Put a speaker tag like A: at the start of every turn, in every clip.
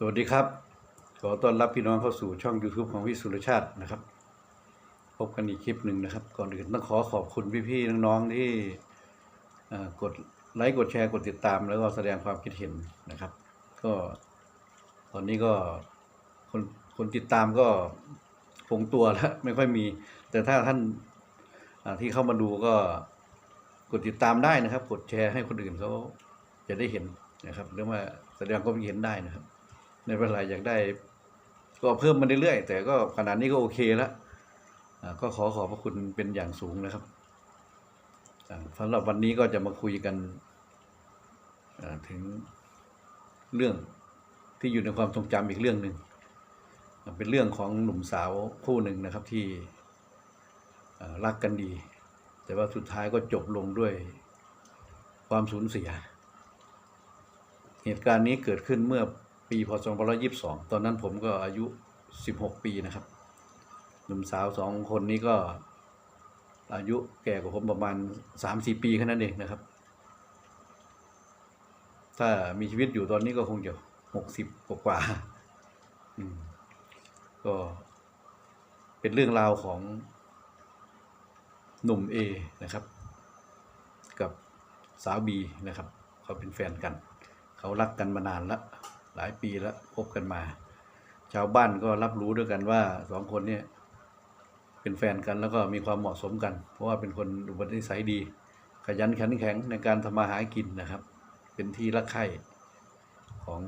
A: สวัสดีครับ ขอต้อนรับพี่น้องเข้าสู่ช่อง YouTube ของพี่สุรชาตินะครับ พบกันอีกคลิปหนึ่งนะครับ ก่อนอื่นต้องขอขอบคุณพี่ๆน้องๆที่กดไลค์กดแชร์กดติดตาม แล้วก็แสดงความคิดเห็นนะครับ ก็ตอนนี้ก็คนคนติดตามก็คงตัวแล้วไม่ค่อยมี แต่ถ้าท่านที่เข้ามาดูก็กดติดตามได้นะครับ กดแชร์ให้คนอื่นเขาจะได้เห็นนะครับหรือว่าแสดงความคิดเห็นได้นะครับ ในเวลาอยากได้ ก็เพิ่มมาเรื่อยๆแต่ก็ขนาดนี้ก็โอเคแล้วก็ขอขอบพระคุณเป็นอย่างสูงนะครับสำหรับวันนี้ก็จะมาคุยกันถึงเรื่องที่อยู่ในความทรงจำอีกเรื่องหนึ่งเป็นเรื่องของหนุ่มสาวคู่หนึ่งนะครับที่รักกันดี แต่ว่าสุดท้ายก็จบลงด้วยความสูญเสีย เหตุการณ์นี้เกิดขึ้นเมื่อ ปีพศ2522 ตอนนั้นผมก็อายุ 16 ปีนะครับ หนุ่มสาวสองคนนี้ก็ อายุแก่กว่าผมประมาณ 3-4 ปีแค่นั้นเองนะครับ ถ้ามีชีวิตอยู่ตอนนี้ก็คงจะ 60 กว่ากว่าก็เป็นเรื่องราวของหนุ่มเอนะครับ กับสาวบีนะครับ เขาเป็นแฟนกัน เขารักกันมานานละ หลายปีแล้วคบกันมา ชาวบ้านก็รับรู้ด้วยกันว่าสองคนเนี่ยเป็นแฟนกันแล้วก็มีความเหมาะสมกัน เพราะว่าเป็นคนอุปนิสัยดี ขยันขันแข็งในการทำมาหากินนะครับ เป็นที่รักใคร่ของ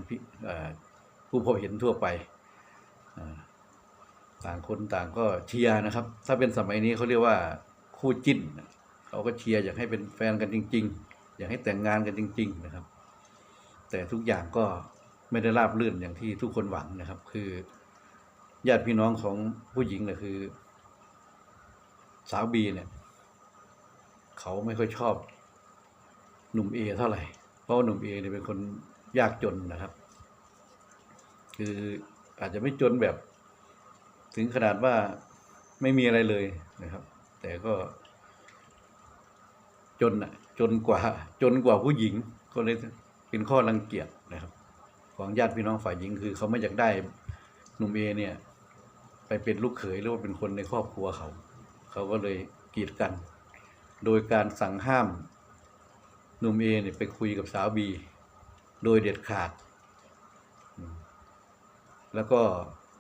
A: ผู้พบเห็นทั่วไป ต่างคนต่างก็เชียร์นะครับ ถ้าเป็นสมัยนี้เขาเรียกว่าคู่จิ้นเขาก็เชียร์อยากให้เป็นแฟนกันจริง ๆ อยากให้แต่งงานกันจริง ๆ นะครับ แต่ทุกอย่างก็ ไม่ได้ราบรื่นอย่างที่ทุกคนหวังนะครับ คือญาติพี่น้องของผู้หญิงเนี่ยคือ สาวบีเนี่ย เขาไม่ค่อยชอบ หนุ่มเอเท่าไหร่ เพราะว่าหนุ่มเอเนี่ยเป็นคนยากจนนะครับ คืออาจจะไม่จนแบบ ถึงขนาดว่าไม่มีอะไรเลยนะครับ แต่ก็ จนอะจนกว่า จนกว่าผู้หญิงก็เลยเป็นข้อรังเกียจนะครับ ของญาติพี่น้องฝ่ายหญิงคือเขาไม่อยากได้หนุ่มเอเนี่ย ไปเป็นลูกเขยหรือว่าเป็นคนในครอบครัวเขา เขาก็เลยกีดกัน โดยการสั่งห้ามหนุ่มเอเนี่ยไปคุยกับสาวบีโดยเด็ดขาด แล้วก็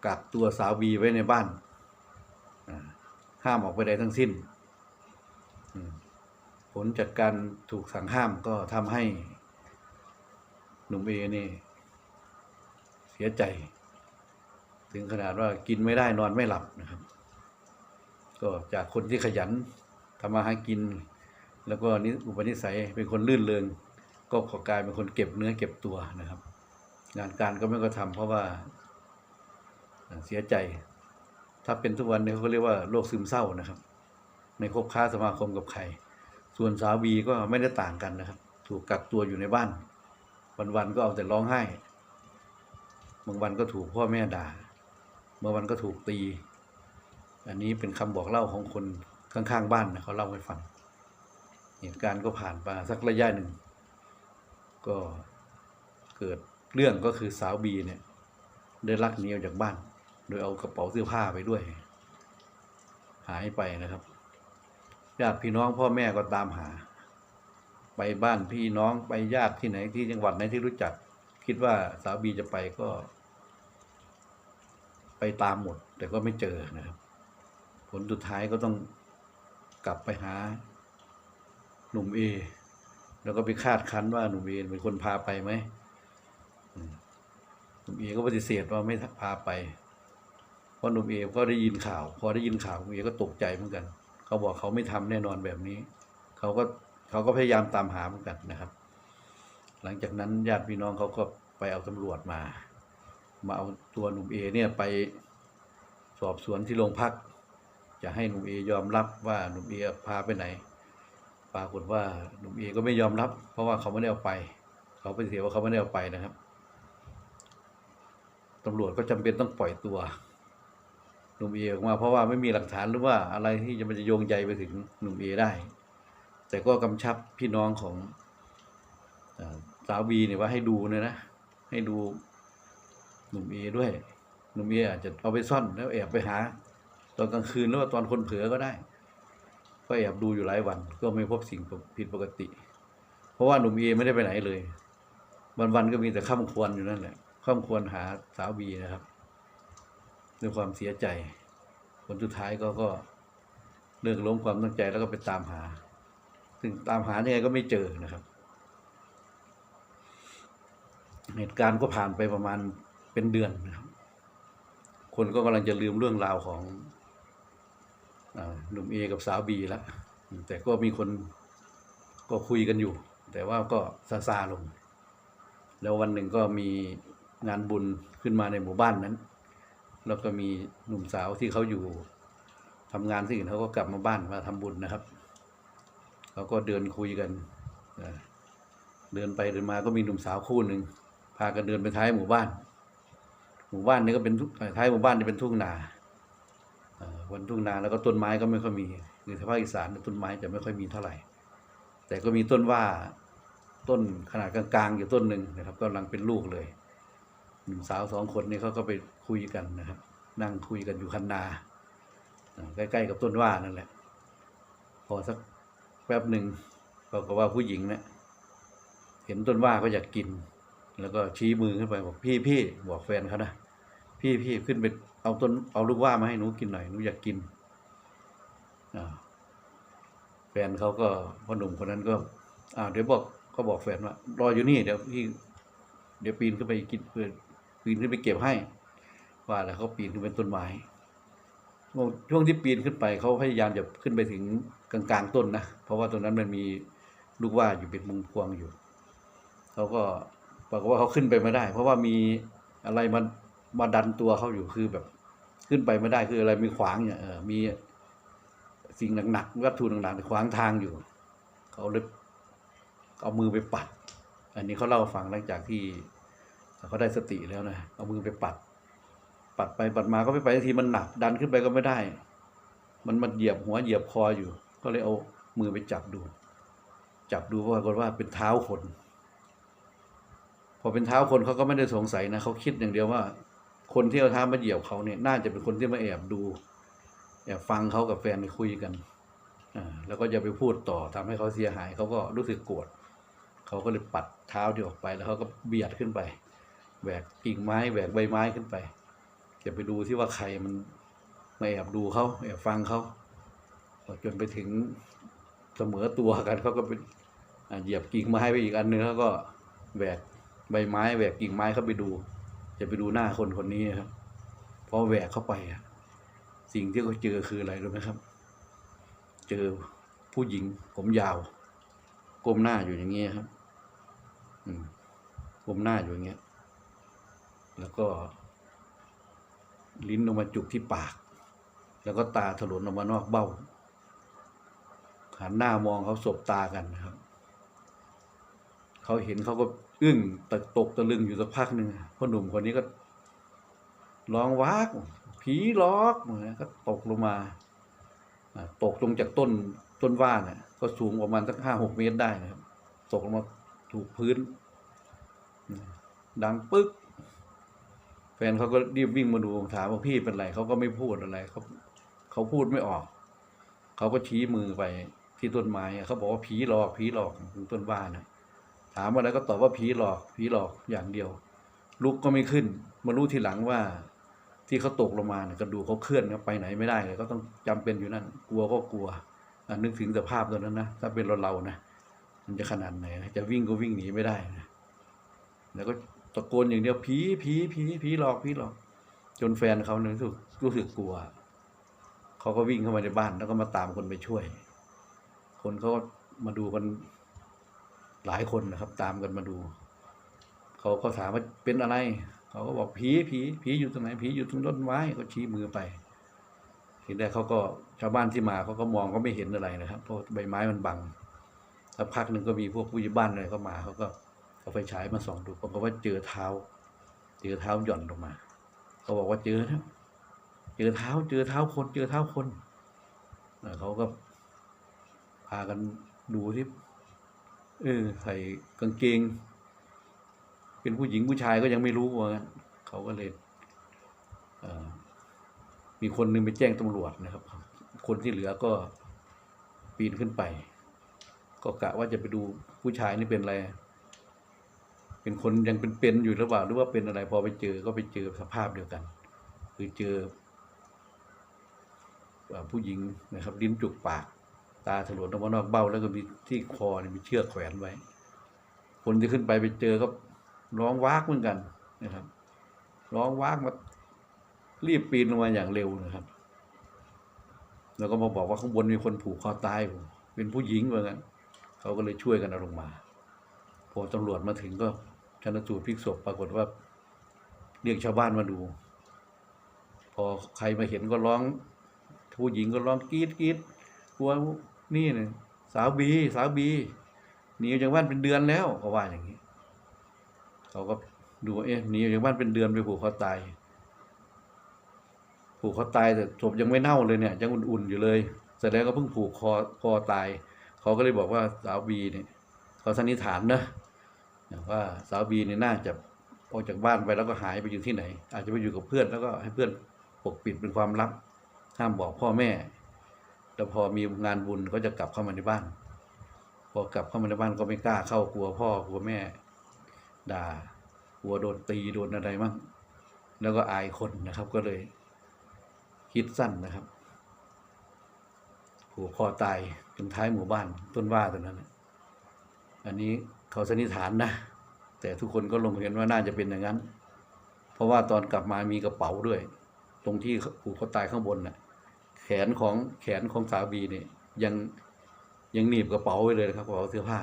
A: กักตัวสาวบีไว้ในบ้าน ห้ามออกไปใดทั้งสิ้น ผลจากการถูกสั่งห้ามก็ทำให้หนุ่มเอนี่เสียใจ ถึงขนาดว่ากินไม่ได้นอนไม่หลับนะครับ ก็จากคนที่ขยันทำมาหากิน แล้วก็นิอุปนิสัยเป็นคนลื่นเริงก็ขอกลายเป็นคนเก็บเนื้อเก็บตัวนะครับ งานการก็ไม่ก็ทำเพราะว่าเสียใจ ถ้าเป็นทุกวันนี้เขาเรียกว่าโรคซึมเศร้านะครับไม่คบค้าสมาคมกับใคร ส่วนสาวบีก็ไม่ได้ต่างกันนะครับ ถูกกักตัวอยู่ในบ้าน วันๆก็เอาแต่ร้องไห้ บางวันก็ถูกพ่อแม่ด่าบางวันก็ถูกตี อันนี้เป็นคำบอกเล่าของคนข้างๆบ้านนะเขาเล่าให้ฟัง เหตุการณ์ก็ผ่านมาสักระยะหนึ่ง ก็เกิดเรื่องก็คือสาวบีเนี่ยได้ลักหนีออกจากบ้าน โดยเอากระเป๋าเสื้อผ้าไปด้วย หายไปนะครับญาติพี่น้องพ่อแม่ก็ตามหา ไปบ้านพี่น้องไปญาติที่ไหนที่จังหวัดไหนที่รู้จัก คิดว่าสาวบีจะไปก็ ไปตามหมด แต่ก็ไม่เจอนะครับ ผลสุดท้ายก็ต้องกลับไปหาหนุ่มเอแล้วก็ไปคาดคั้นว่าหนุ่มเอเป็นคนพาไปไหมอืมหนุ่มเอก็ปฏิเสธว่าไม่พาไปเพราะหนุ่มเอก็ได้ยินข่าว พอได้ยินข่าวหนุ่มเอก็ตกใจเหมือนกัน เขาบอกเขาไม่ทำแน่นอนแบบนี้ เขาก็เขาก็พยายามตามหาเหมือนกันนะครับ หลังจากนั้นญาติพี่น้องเขาก็ ไปเอาตำรวจมา มาเอาตัวหนุ่มเอเนี่ยไปสอบสวนที่โรงพัก จะให้หนุ่มเอยอมรับว่าหนุ่มเอพาไปไหน ปรากฏว่าหนุ่มเอก็ไม่ยอมรับ เพราะว่าเขาไม่ได้เอาไป เขาปฏิเสธว่าเขาไม่ได้เอาไปนะครับตำรวจก็จำเป็นต้องปล่อยตัวหนุ่มเอออกมาเพราะว่าไม่มีหลักฐานหรือว่าอะไรที่จะมันจะโยงใยไปถึงหนุ่มเอได้ แต่ก็กำชับพี่น้องของสาวบีเนี่ยว่าให้ดูเนี่ยนะ ให้ดูหนุ่มเอด้วย หนุ่มเออาจจะเอาไปซ่อนแล้วแอบไปหา ตอนกลางคืนหรือว่าตอนคนเผลอก็ได้ ก็แอบดูอยู่หลายวัน ก็ไม่พบสิ่งผิดปกติ เพราะว่าหนุ่มเอไม่ได้ไปไหนเลยวันๆก็มีแต่ข้ามควรอยู่นั่นแหละข้ามควรหาสาวบีนะครับด้วยความเสียใจ ผลสุดท้ายก็ก็เลิกล้มความตั้งใจแล้วก็ไปตามหา ซึ่งตามหายังไงก็ไม่เจอนะครับ เหตุการณ์ก็ผ่านไปประมาณเป็นเดือนนะครับ คนก็กำลังจะลืมเรื่องราวของหนุ่มเอกับสาวบีแล้วแต่ก็มีคนก็คุยกันอยู่ แต่ว่าก็ซาซาลง แล้ววันหนึ่งก็มีงานบุญขึ้นมาในหมู่บ้านนั้น แล้วก็มีหนุ่มสาวที่เขาอยู่ทำงานที่อื่นเขาก็กลับมาบ้านมาทำบุญนะครับเขาก็เดินคุยกันเดินไปเดินมาก็มีหนุ่มสาวคู่หนึ่งากันเดินไปท้ายหมู่บ้าน หมู่บ้านนี้ก็เป็นท้ายหมู่บ้านนี่เป็นทุ่งนาวันทุ่งนาแล้วก็ต้นไม้ก็ไม่ค่อยมีคือทางภาคอีสานต้นไม้จะไม่ค่อยมีเท่าไหร่ แต่ก็มีต้นว่าต้นขนาดกลางๆอยู่ต้นหนึ่งนะครับกำลังเป็นลูกเลยหนุ่มสาวสองคนนี้เขาก็ไปคุยกันนะครับ นั่งคุยกันอยู่คันนาใกล้ๆกับต้นว่านั่นแหละ พอสักแป๊บหนึ่งปรากฏว่าผู้หญิงเนี่ยเห็นต้นว่าก็อยากกิน แล้วก็ชี้มือขึ้นไปบอกพี่พี่บอกแฟนเขานะพี่พี่ขึ้นไปเอาต้นเอาลูกว่ามาให้หนูกินหน่อยหนูอยากกินแฟนเขาก็พ่อหนุ่มคนนั้นก็ อ่า เดี๋ยวบอกก็บอกแฟนว่ารออยู่นี่เดี๋ยวพี่เดี๋ยวปีนขึ้นไปกินเพื่อปีนขึ้นไปเก็บให้ ว่าแล้วเขาปีนขึ้นเป็นต้นไม้ช่วงที่ปีนขึ้นไปเขาพยายามจะขึ้นไปถึงกลางๆต้นนะเพราะว่าตรงนั้นมันมีลูกว่าอยู่เป็นมุมพวงอยู่เขาก็ บอกฏว่าเขาขึ้นไปไม่ได้ เพราะว่ามีอะไรมันมาดันตัวเขาอยู่คือแบบ ขึ้นไปไม่ได้คืออะไรมีขวางเนี่ยเออมีสิ่งหนักๆวัตถุหนักๆขวางทางอยู่เขาเลยเอามือไปปัด อันนี้เขาเล่าฟังหลังจากที่เขาได้สติแล้วนะเอามือไปปัด ปัดไปปัดมาก็ไม่ไปทีมันหนัก ดันขึ้นไปก็ไม่ได้ มันมันเหยียบหัวเหยียบคออยู่ ก็เลยเอามือไปจับดู จับดูปรากฏว่าเป็นเท้าคน พอเป็นเท้าคนเขาก็ไม่ได้สงสัยนะเขาคิดอย่างเดียวว่า คนที่เอาเท้ามาเหยียบเขาเนี่ยน่าจะเป็นคนที่มาแอบดูแอบฟังเขากับแฟนคุยกันอ่าแล้วก็จะไปพูดต่อทำให้เขาเสียหายเขาก็รู้สึกโกรธเขาก็เลยปัดเท้าที่ออกไปแล้วเขาก็เบียดขึ้นไปแหวกกิ่งไม้แหวกใบไม้ขึ้นไปจะไปดูที่ว่าใครมันมาแอบดูเขาแอบฟังเขาจนไปถึงเสมอตัวกันเขาก็ไปเหยียบกิ่งไม้ไปอีกอันนึงแล้วก็แหวก ใบไม้แหวกกิ่งไม้เข้าไปดู จะไปดูหน้าคนคนนี้ครับพอแหวกเข้าไปอะสิ่งที่เขาเจอคืออะไรรู้ไหมครับ เจอผู้หญิงผมยาวก้มหน้าอยู่อย่างเงี้ยครับอืก้มหน้าอยู่อย่างเงี้ย แล้วก็ ลิ้นออกมาจุกที่ปาก แล้วก็ตาถลนออกมานอกเบ้าหันหน้ามองเขาสบตากันนะครับ เขาเห็นเขาก็ อึ้งตะตกตะลึงอยู่สักพักหนึ่งพ่อหนุ่มคนนี้ก็ร้องวากผีหลอกเก็ตกลงมาตกลงจากต้นต้นว่าน่ะ ก็สูงประมาณสักห้าหกเมตรได้นะครับตกลงมาถูกพื้น ดังปึ๊กแฟนเขาก็รีบวิ่งมาดูถามว่าพี่เป็นไรเขาก็ไม่พูดอะไรเขาเขาพูดไม่ออก เขาก็ชี้มือไปที่ต้นไม้เขาบอกว่าผีหลอกผีหลอกต้นว่านะ ถามอะไรก็ตอบว่าผีหลอกผีหลอกอย่างเดียว ลุกก็ไม่ขึ้น มารู้ทีหลังว่าที่เขาตกลงมาเนี่ยกระดูกเขาเคลื่อนไปไหนไม่ได้เลยก็ต้องจำเป็นอยู่นั่น กลัวก็กลัวนึกถึงสภาพตอนนั้นนะถ้าเป็นเราเรานะมันจะขนาดไหนจะวิ่งก็วิ่งหนีไม่ได้นะแล้วก็ตะโกนอย่างเดียวผีผีผีผีหลอกผีหลอก จนแฟนเขาเนี่ยรู้สึกรู้สึกกลัวเขาก็วิ่งเข้ามาในบ้านแล้วก็มาตามคนไปช่วย คนเขาก็มาดูกัน หลายคนนะครับ ตามกันมาดู เขาก็ถามว่าเป็นอะไร เขาก็บอกผีผีผีอยู่ตรงไหนผีอยู่ตรงต้นไม้ก็ชี้มือไปทีแรกเขาก็ชาวบ้านที่มาเขาก็มองก็ไม่เห็นอะไรนะครับเพราะใบไม้มันบังสักพักหนึ่งก็มีพวกผู้ใหญ่บ้านอะไรเขามาเขาก็เอาไฟฉายมาส่องดูปรากฏว่าเจอเท้า เจอเท้าหย่อนลงมาเขาบอกว่าเจอนะเจอเท้า เจอเท้าคน เจอเท้าคนแล้วเขาก็พากันดูที่ เออใส่กางเกง เป็นผู้หญิงผู้ชายก็ยังไม่รู้ว่างั้นเขาก็เลยเมีคนหนึงไปแจ้งตำรวจนะครับ คนที่เหลือก็ปีนขึ้นไป ก็กะว่าจะไปดูผู้ชายนี่เป็นอะไร เป็นคนยังเป็นเป็นอยู่หรือเปล่าหรือว่าเป็นอะไรพอไปเจอก็ไปเจอสภาพเดียวกัน คือเจอเอ่อผู้หญิงนะครับ ลิ้นจุกปาก ตาถลนออกมานอกเบ้า แล้วก็มีที่คอเนี่ยมีเชือกแขวนไว้ คนที่ขึ้นไปไปเจอก็ร้องวากเหมือนกันนะครับ ร้องวากมารีบปีนลงมาอย่างเร็วนะครับ แล้วก็มาบอกว่าข้างบนมีคนผูกคอตายเป็นผู้หญิงเหมือนกันเขาก็เลยช่วยกันเอาลงมา พอตำรวจมาถึงก็ชันสูตรพลิกศพปรากฏว่า เรียกชาวบ้านมาดู พอใครมาเห็นก็ร้องผู้หญิงก็ร้องกรีดกรีดกลัว นี่เนี่ยสาวบี สาวบีหนีออกจากบ้านเป็นเดือนแล้วเขาว่าอย่างนี้เขาก็ดูเอ๊ะหนีออกจากบ้านเป็นเดือนไปผูกคอตายผูกคอตายแต่ศพยังไม่เน่าเลยเนี่ยยังอุ่นๆอยู่เลยแสดงก็เพิ่งผูกคอคอตาย เขาก็เลยบอกว่าสาวบีเนี่ยเขาสันนิษฐานนะว่าสาวบีเนี่ยน่าจะออกจากบ้านไปแล้วก็หายไปอยู่ที่ไหน อาจจะไปอยู่กับเพื่อนแล้วก็ให้เพื่อนปกปิดเป็นความลับ ห้ามบอกพ่อแม่ แล้วพอมีงานบุญก็จะกลับเข้ามาในบ้าน พอกลับเข้ามาในบ้านก็ไม่กล้าเข้ากลัวพ่อกลัวแม่ ด่ากลัวโดนตีโดนอะไรมั่งแล้วก็อายคนนะครับก็เลย คิดสั้นนะครับผูกคอตายจนท้ายหมู่บ้านต้นว่าตรงนั้นอันนี้เขาสันนิษฐานนะ แต่ทุกคนก็ลงเห็นว่าน่าจะเป็นอย่างนั้น เพราะว่าตอนกลับมามีกระเป๋าด้วย ตรงที่ผูกคอตายข้างบนน่ะ นของแขนของสาวบีเนี่ยยังยังหนีบกระเป๋าไว้เลยนะครับกระเป๋าเสื้อผ้า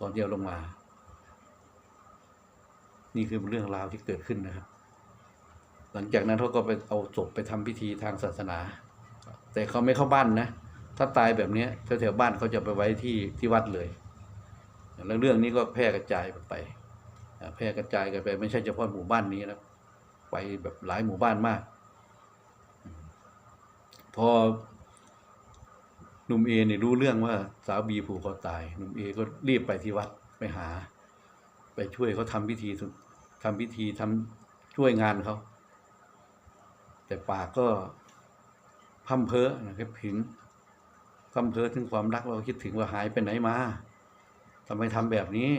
A: ตอนที่เอาลงมา นี่คือเรื่องราวที่เกิดขึ้นนะครับ หลังจากนั้นเขาก็ไปเอาศพไปทำพิธีทางศาสนา แต่เขาไม่เข้าบ้านนะ ถ้าตายแบบเนี้ยแถวๆบ้านเขาจะไปไว้ที่ที่วัดเลย แล้วเรื่องนี้ก็แพร่กระจายไป แพร่กระจายกันไป ไม่ใช่เฉพาะหมู่บ้านนี้นะไปแบบหลายหมู่บ้านมาก พอหนุ่มเอเนี่ยรู้เรื่องว่าสาวบีผูกคอตายหนุ่มเอก็รีบไปที่วัดไปหา ไปช่วยเขาทำพิธีทำพิธีทำช่วยงานเขาแต่ปากก็พั่มเพ้อนะครับถึงพั่มเพ้อถึงความรักเราคิดถึงว่าหายไปไหนมาทำไมทำแบบนี้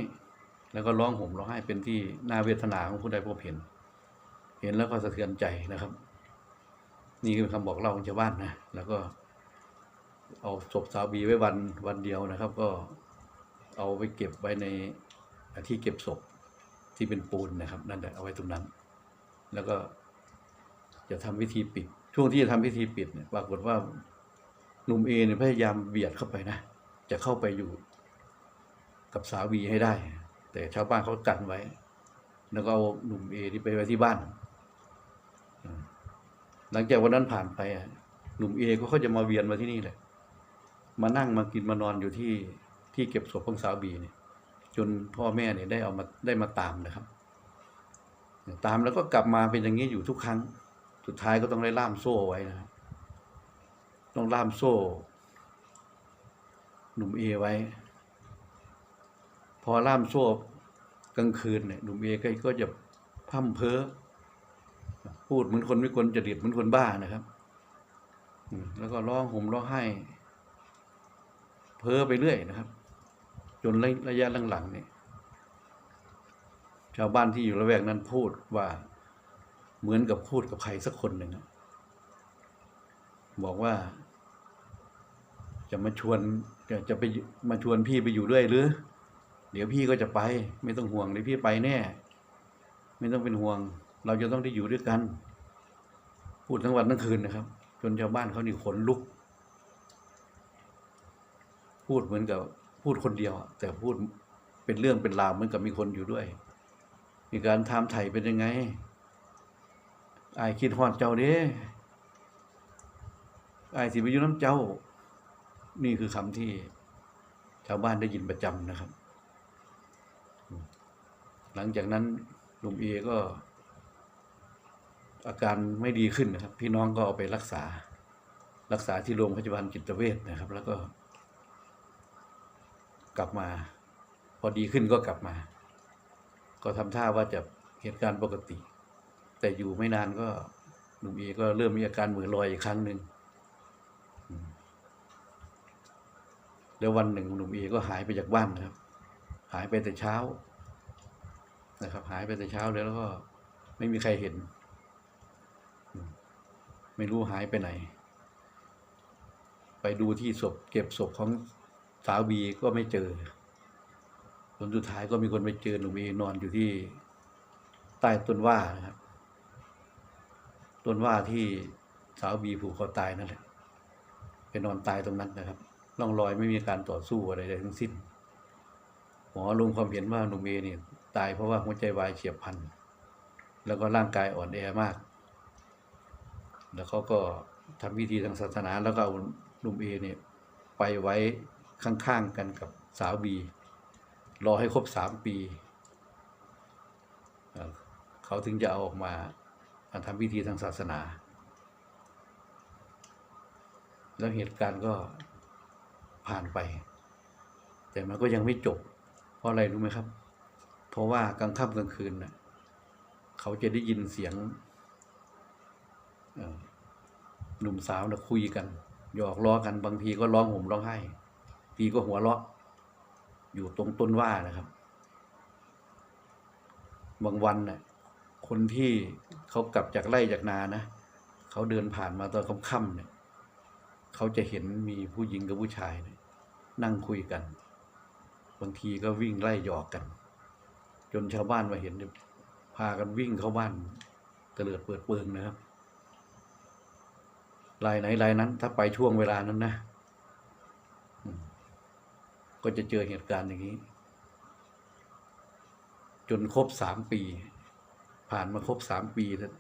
A: แล้วก็ร้องห่มร้องไห้เป็นที่น่าเวทนาของผู้ใดพบเห็น เห็นแล้วก็สะเทือนใจนะครับ นี่คือคำบอกเล่าของชาวบ้านนะแล้วก็ เอาศพสาวบีไว้วันวันเดียวนะครับ ก็เอาไปเก็บไว้ในที่เก็บศพที่เป็นปูนนะครับ นั่นแหละเอาไว้ตรงนั้น แล้วก็จะทำพิธีปิด ช่วงที่จะทำพิธีปิดเนี่ยปรากฏว่าหนุ่มเอเนี่ยพยายามเบียดเข้าไปนะ จะเข้าไปอยู่กับสาวบีให้ได้ แต่ชาวบ้านเขากันไว้ แล้วก็เอาหนุ่มเอที่ไปไว้ที่บ้าน หลังจากวันนั้นผ่านไปอะหนุ่มเอก็เขาจะมาเวียนมาที่นี่แหละ มานั่งมากินมานอนอยู่ที่ที่เก็บศพของสาวบีเนี่ย จนพ่อแม่เนี่ยได้เอามาได้มาตามนะครับ ตามแล้วก็กลับมาเป็นอย่างนี้อยู่ทุกครั้ง สุดท้ายก็ต้องได้ล่ามโซ่ไว้นะครับต้องล่ามโซ่ หนุ่มเอไว้ พอล่ามโซ่กลางคืนเนี่ยหนุ่มเอก็จะพร่ำเพ้อ พูดเหมือนคนไม่ควรจะดิดเหมือนคนบ้านะครับแล้วก็ร้องห่มร้องไห้ เพ้อไปเรื่อยนะครับ จนระยะหลังๆเนี่ยชาวบ้านที่อยู่ละแวกนั้นพูดว่าเหมือนกับพูดกับใครสักคนหนึ่งบอกว่า จะมาชวนจะจะไปมาชวนพี่ไปอยู่ด้วยหรือ เดี๋ยวพี่ก็จะไป ไม่ต้องห่วงเดี๋ยพี่ไปแน่ ไม่ต้องเป็นห่วง เราจะต้องได้อยู่ด้วยกัน พูดทั้งวันทั้งคืนนะครับ จนชาวบ้านเขานี่ขนลุก พูดเหมือนกับพูดคนเดียว แต่พูดเป็นเรื่องเป็นราวเหมือนกับมีคนอยู่ด้วย มีการถามไถ่เป็นยังไงอายคิดฮอดเจ้าเด้อายสิไปอยู่น้ำเจ้า นี่คือคำที่ชาวบ้านได้ยินประจำนะครับ หลังจากนั้นหนุ่มเอก็ อาการไม่ดีขึ้นนะครับ พี่น้องก็เอาไปรักษา รักษาที่โรงพยาบาลจิตเวชนะครับ แล้วก็ กลับมา พอดีขึ้นก็กลับมา ก็ทำท่าว่าจะเหตุการณ์ปกติ แต่อยู่ไม่นานก็หนุ่มเอก็เริ่มมีอาการเหมือนลอยอีกครั้งหนึ่งแล้ววันหนึ่งหนุ่มเอก็หายไปจากบ้านนะครับ หายไปแต่เช้านะครับ หายไปแต่เช้าเลยแล้วก็ไม่มีใครเห็น ไม่รู้หายไปไหน ไปดูที่ศพเก็บศพของสาวบีก็ไม่เจอผลสุดท้ายก็มีคนไปเจอหนุ่มเอนอนอยู่ที่ใต้ต้นว่านะครับ ต้นว่าที่สาวบีผูกคอตายนั่นแหละไปนอนตายตรงนั้นนะครับร่องรอยไม่มีการต่อสู้อะไรใดทั้งสิ้นหมอลงความเห็นว่าหนุ่มเอเนี่ยตายเพราะว่าหัวใจวายเฉียบพลัน แล้วก็ร่างกายอ่อนแอมาก แล้วเขาก็ทำพิธีทางศาสนาแล้วก็เอาหนุ่มเอเนี่ยไปไว้ข้างๆกันกับสาวบีรอให้ครบสามปี เขาถึงจะเอาออกมามาทำพิธีทางศาสนา แล้วเหตุการณ์ก็ผ่านไป แต่มันก็ยังไม่จบ เพราะอะไรรู้ไหมครับ เพราะว่ากลางค่ำกลางคืนน่ะเขาจะได้ยินเสียง หนุ่มสาวนะคุยกันหยอกล้อกันบางทีก็ร้องห่มร้องไห้ทีก็หัวเราะ อยู่ตรงต้นว่านะครับ บางวันน่ะคนที่เขากลับจากไร่จากนานะเขาเดินผ่านมาตอนค่ำๆเนี่ยเขาจะเห็นมีผู้หญิงกับผู้ชายเนี่ยนั่งคุยกัน บางทีก็วิ่งไล่หยอกกัน จนชาวบ้านมาเห็นพากันวิ่งเข้าบ้านเตลิดเปิดเปิงนะครับ รายไหนรายนั้น ถ้าไปช่วงเวลานั้นนะก็จะเจอเหตุการณ์อย่างนี้ จนครบสามปี ผ่านมาครบสามปีแล้ว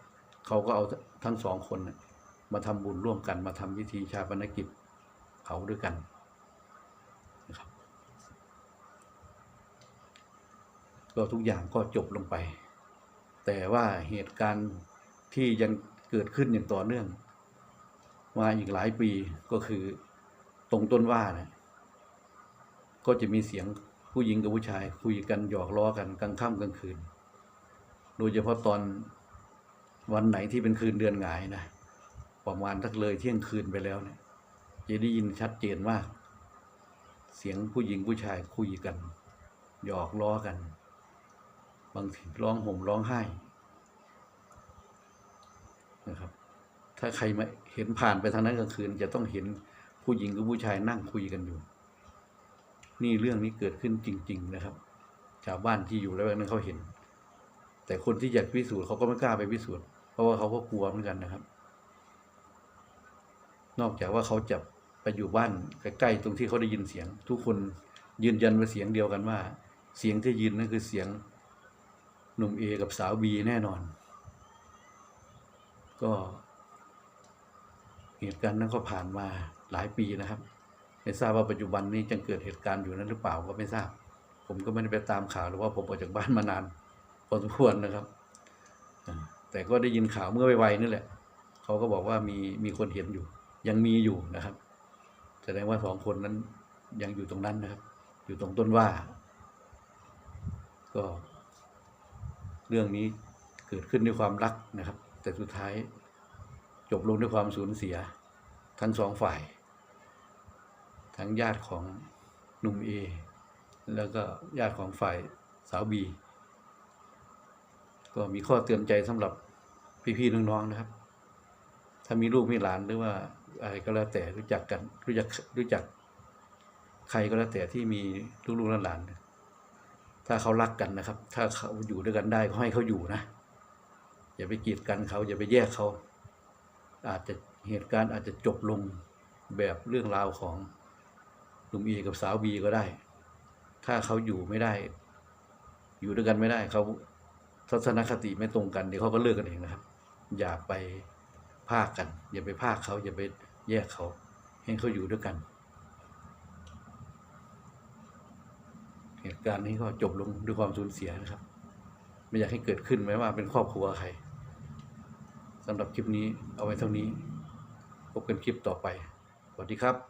A: เขาก็เอาทั้งสองคนมาทำบุญร่วมกัน มาทำพิธีชาปนกิจเผาด้วยกันนะครับก็ทุกอย่างก็จบลงไป แต่ว่าเหตุการณ์ที่ยังเกิดขึ้นอย่างต่อเนื่อง มาอีกหลายปีก็คือตรงต้นว่านะก็จะมีเสียงผู้หญิงกับผู้ชาย คุยกันหยอกล้อกันกลางค่ำกลางคืน โดยเฉพาะตอนวันไหนที่เป็นคืนเดือนหงายนะประมาณทักเลยเที่ยงคืนไปแล้วเนี่ยจะได้ยินชัดเจนมาก เสียงผู้หญิงผู้ชายคุยกัน หยอกล้อกัน บางทีร้องห่มร้องไห้นะครับ ถ้าใครมาเห็นผ่านไปทางนั้นกลางคืน จะต้องเห็นผู้หญิงกับผู้ชายนั่งคุยกันอยู่ นี่เรื่องนี้เกิดขึ้นจริง ๆ นะครับ ชาวบ้านที่อยู่แล้วนั้นเขาเห็น แต่คนที่อยากพิสูจน์เขาก็ไม่กล้าไปพิสูจน์ เพราะว่าเขาก็กลัวเหมือนกันนะครับ นอกจากว่าเขาจะไปอยู่บ้านใกล้ๆตรงที่เขาได้ยินเสียง ทุกคนยืนยันเป็นเสียงเดียวกันว่า เสียงที่ยินนั่นคือเสียงหนุ่มเอกับสาวบีแน่นอน ก็ เหตุการณ์นั้นก็ผ่านมาหลายปีนะครับไม่ทราบว่าปัจจุบันนี้ยังเกิดเหตุการณ์อยู่นั้นหรือเปล่าก็ไม่ทราบ ผมก็ไม่ได้ไปตามข่าวหรือว่าผมออกจากบ้านมานานพอสมควรนะครับ แต่ก็ได้ยินข่าวเมื่อไวๆนี่แหละเขาก็บอกว่ามีมีคนเห็นอยู่ ยังมีอยู่นะครับ แสดงว่าสองคนนั้นยังอยู่ตรงนั้นนะครับ อยู่ตรงต้นว่า ก็ เรื่องนี้เกิดขึ้นด้วยความรักนะครับ แต่สุดท้าย จบลงด้วยความสูญเสีย ทั้งสองฝ่าย ทั้งญาติของหนุ่มเอแล้วก็ญาติของฝ่ายสาวบีก็มีข้อเตือนใจสำหรับพี่ๆน้องๆนะครับ ถ้ามีลูกมีหลานหรือว่าอะไรก็แล้วแต่รู้จักกันรู้จักรู้จักใครก็แล้วแต่ที่มีลูกๆหลานๆถ้าเขารักกันนะครับ ถ้าเขาอยู่ด้วยกันได้ก็ให้เขาอยู่นะอย่าไปกีดกันเขาอย่าไปแยกเขา อาจจะเหตุการณ์อาจจะจบลงแบบเรื่องราวของหนุ่มเอกับสาวบีก็ได้ ถ้าเขาอยู่ไม่ได้ อยู่ด้วยกันไม่ได้เขาทัศนคติไม่ตรงกันเดี๋ยวเขาก็เลิกกันเองนะครับ อย่าไปภาคกัน อย่าไปภาคเขาอย่าไปแยกเขาให้เขาอยู่ด้วยกัน เหตุการณ์นี้ก็จบลงด้วยความสูญเสียนะครับ ไม่อยากให้เกิดขึ้นแม้ว่าเป็นครอบครัวใคร สำหรับคลิปนี้เอาไว้เท่านี้ พบกันคลิปต่อไป สวัสดีครับ